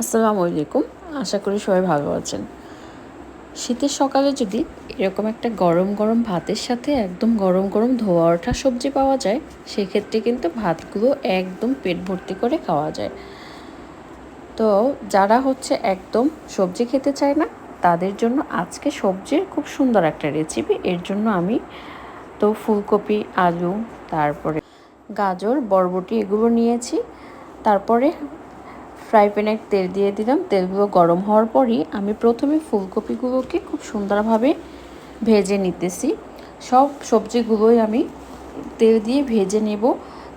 আসসালামু আলাইকুম। আশা করি সবাই ভালো আছেন। শীতের সকালে যদি এরকম একটা গরম গরম ভাতের সাথে একদম গরম গরম ধোয়া ওঠা সবজি পাওয়া যায়, সেক্ষেত্রে কিন্তু ভাতগুলো একদম পেট ভর্তি করে খাওয়া যায়। তো যারা হচ্ছে একদম সবজি খেতে চায় না, তাদের জন্য আজকে সবজির খুব সুন্দর একটা রেসিপি এর জন্য আমি তো ফুলকপি, আলু, তারপরে গাজর, বরবটি এগুলো নিয়েছি। তারপরে ফ্রাই প্যানে তেল দিয়ে দিলাম। তেলগুলো গরম হওয়ার পরই আমি প্রথমে ফুলকপিগুলোকে খুব সুন্দরভাবে ভেজে নিতেছি। সব সবজিগুলোই আমি তেল দিয়ে ভেজে নেব।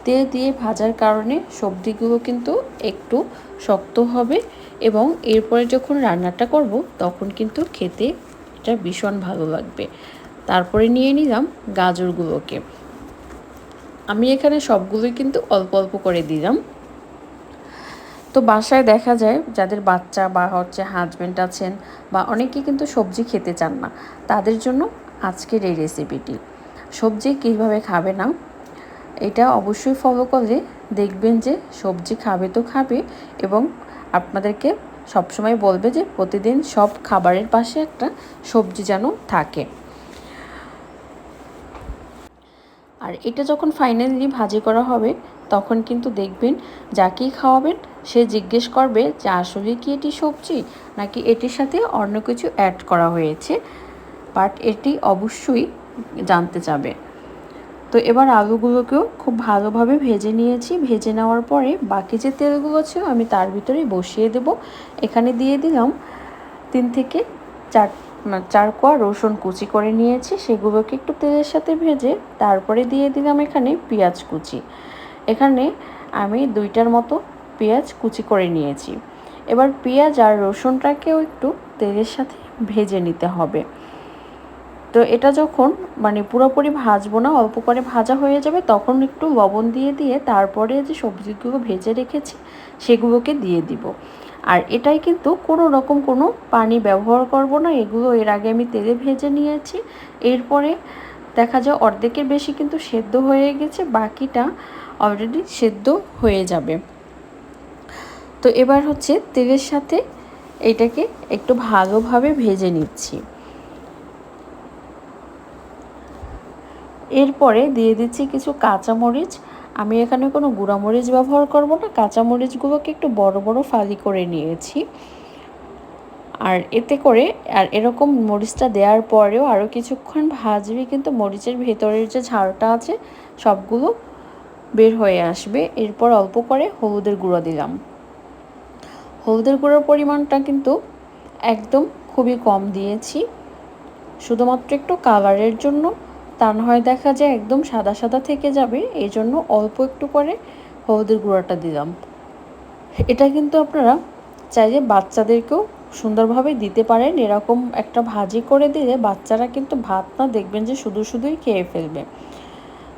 তেল দিয়ে ভাজার কারণে সবজিগুলো কিন্তু একটু শক্ত হবে এবং এরপরে যখন রান্নাটা করব, তখন কিন্তু খেতে এটা ভীষণ ভালো লাগবে। তারপরে নিয়ে নিলাম গাজরগুলোকে। আমি এখানে সবগুলোই কিন্তু অল্প অল্প করে দিলাম। তো বাসায় দেখা যায় যাদের বাচ্চা বা হচ্ছে হাজব্যান্ড আছেন বা অনেকে কিন্তু সবজি খেতে চান না, তাদের জন্য আজকের এই রেসিপিটি সবজি কীভাবে খাবে না, এটা অবশ্যই ফলো করলে দেখবেন যে সবজি খাবে তো খাবে এবং আপনাদেরকে সবসময় বলবে যে প্রতিদিন সব খাবারের পাশে একটা সবজি যেন থাকে। আর এটা যখন ফাইনালি ভাজি করা হবে, তখন কিন্তু দেখবেন যাকেই খাওয়াবেন, সে জিজ্ঞেস করবে যে আসলে কি এটি সবজি, নাকি এটির সাথে অন্য কিছু অ্যাড করা হয়েছে। বাট এটি অবশ্যই জানতে চাবে। তো এবার আলুগুলোকেও খুব ভালোভাবে ভেজে নিয়েছি। ভেজে নেওয়ার পরে বাকি যে তেলগুলো ছিল, আমি তার ভিতরে বসিয়ে দেব। এখানে দিয়ে দিলাম তিন থেকে চার চার কোয়া রসুন কুচি করে নিয়েছি, সেগুলোকে একটু তেলের সাথে ভেজে তারপরে দিয়ে দিলাম এখানে পেঁয়াজ কুচি। এখানে আমি দুইটার মতো পেঁয়াজ কুচি করে নিয়েছি। এবার পেঁয়াজ আর রসুনটাকেও একটু তেলের সাথে ভেজে নিতে হবে। তো এটা যখন মানে পুরোপুরি ভাজবো না, অল্প করে ভাজা হয়ে যাবে, তখন একটু লবণ দিয়ে দিয়ে তারপরে যে সবজিগুলো ভেজে রেখেছি, সেগুলোকে দিয়ে দিব। আর এটাই কিন্তু কোনো রকম কোনো পানি ব্যবহার করব না, এগুলো এর আগে আমি তেলে ভেজে নিয়েছি। এরপরে দেখা যায় অর্ধেকের বেশি কিন্তু সেদ্ধ হয়ে গেছে, বাকিটা অলরেডি সেদ্ধ হয়ে যাবে। তো এবার হচ্ছে তেলের সাথে এটাকে একটু ভালোভাবে ভেজে নিচ্ছি। এরপরে দিয়ে দিচ্ছি কিছু কাঁচামরিচ আমি এখানে কোনো গুঁড়ামরিচ ব্যবহার করব না, কাঁচামরিচগুলোকে একটু বড় বড় ফালি করে নিয়েছি। আর এতে করে, আর এরকম মরিচটা দেওয়ার পরেও আরও কিছুক্ষণ ভাজবি কিন্তু মরিচের ভেতরের যে ঝাড়টা আছে, সবগুলো বের হয়ে আসবে। এরপর অল্প করে হলুদের গুঁড়ো দিলাম। হলুদের গুঁড়োর পরিমাণটা কিন্তু একদম খুবই কম দিয়েছি। শুধুমাত্র একটু কালারের জন্য তা না হয় দেখা যায় একদম সাদা সাদা থেকে যাবে, এই জন্য অল্প একটু করে হলুদের গুঁড়োটা দিলাম। এটা কিন্তু আপনারা চাইলে বাচ্চাদেরকেও সুন্দরভাবে দিতে পারেন, এরকম একটা ভাজি করে দিলে বাচ্চারা কিন্তু ভাত না দেখবেন যে শুধু শুধুই খেয়ে ফেলবে।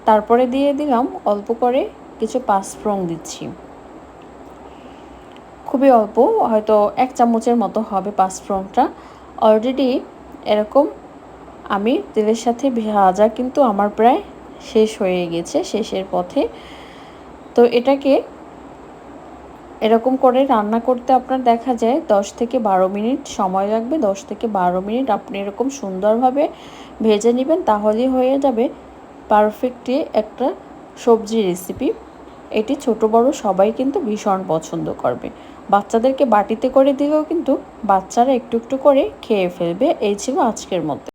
তারপরে দিয়ে দিলাম অল্প করে কিছু পাঁচফ্রং দিচ্ছি। খুবই অল্প, হয়তো এক চামচের মতো হবে পাঁচফ্রংটা অলরেডি এরকম আমি তেলের সাথে ভাজা কিন্তু আমার প্রায় শেষ হয়ে গেছে, শেষের পথে। তো এটাকে এরকম করে রান্না করতে আপনার দেখা যায় দশ থেকে বারো মিনিট সময় লাগবে। দশ থেকে বারো মিনিট আপনি এরকম সুন্দরভাবে ভেজে নেবেন, তাহলেই হয়ে যাবে পারফেক্টলি একটা সবজি রেসিপি। এটি ছোট বড় সবাই কিন্তু ভীষণ পছন্দ করবে। বাচ্চাদেরকে বাটিতে করে দিলেও কিন্তু বাচ্চারা একটু একটু করে খেয়ে ফেলবে। এই ছিল আজকের মতো।